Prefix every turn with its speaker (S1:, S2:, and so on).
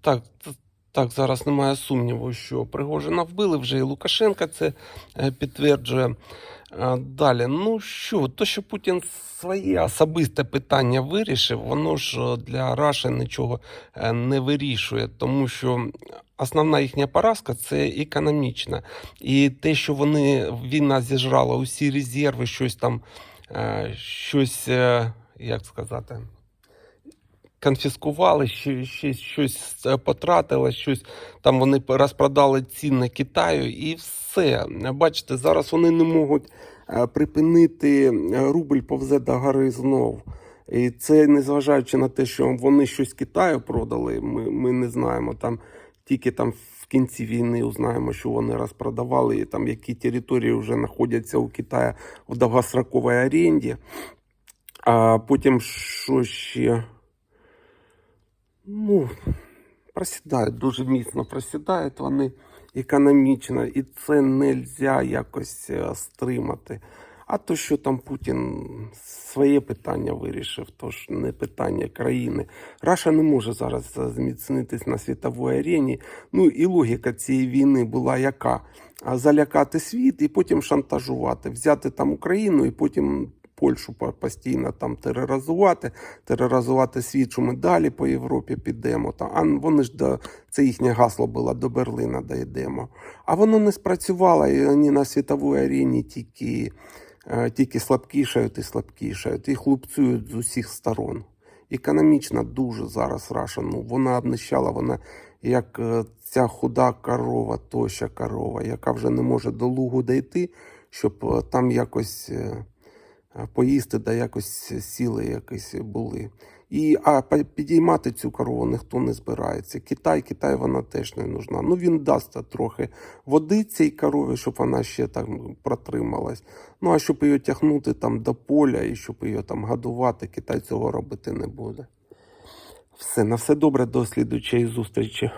S1: Так, так, зараз немає сумніву, що Пригожина вбили вже і Лукашенка це е, підтверджує. Далі, ну що, то, що Путін своє особисте питання вирішив, воно ж е, для Раші нічого е, не вирішує, тому що основна їхня поразка це економічна. І те, що вони війна зіжрала усі резерви, щось там, щось, як сказати конфіскували, ще щось е, потратили, щось там вони розпродали цінне Китаю і все. Бачите, зараз вони не можуть е, припинити е, рубль повзе до гори знов. І це незважаючи на те, що вони щось Китаю продали, ми, ми не знаємо там. Тільки там в кінці війни узнаємо, що вони розпродавали, і там які території вже знаходяться у Китаї в довгостроковій оренді. А потім що ще? Ну, просідають, дуже міцно просідають вони економічно, і це не можна якось е, стримати. А то, що там Путін своє питання вирішив, то ж не питання країни. Раша не може зараз зміцнитись на світовій арені. Ну і логіка цієї війни була яка? Залякати світ і потім шантажувати, взяти там Україну і потім Польщу постійно там тероризувати, тероризувати світ, що ми далі по Європі підемо. Та, а вони ж до це їхнє гасло було до Берлина дійдемо. А воно не спрацювало, і вони на світовій арені тільки, е, тільки слабкішають і слабкішають, і хлопцюють з усіх сторон. Економічно дуже зараз Раша. Ну, вона обнищала, вона як е, ця худа корова, тоща корова, яка вже не може до лугу дійти, щоб е, там якось. Е, поїсти, да якось сіли якісь були. І, а підіймати цю корову ніхто не збирається. Китай, Китай вона теж не нужна. Ну він дасть трохи води цій корові, щоб вона ще там протрималась. Ну а щоб її тягнути там до поля і щоб її там годувати, Китай цього робити не буде. Все, на все добре, до слідучої зустрічі.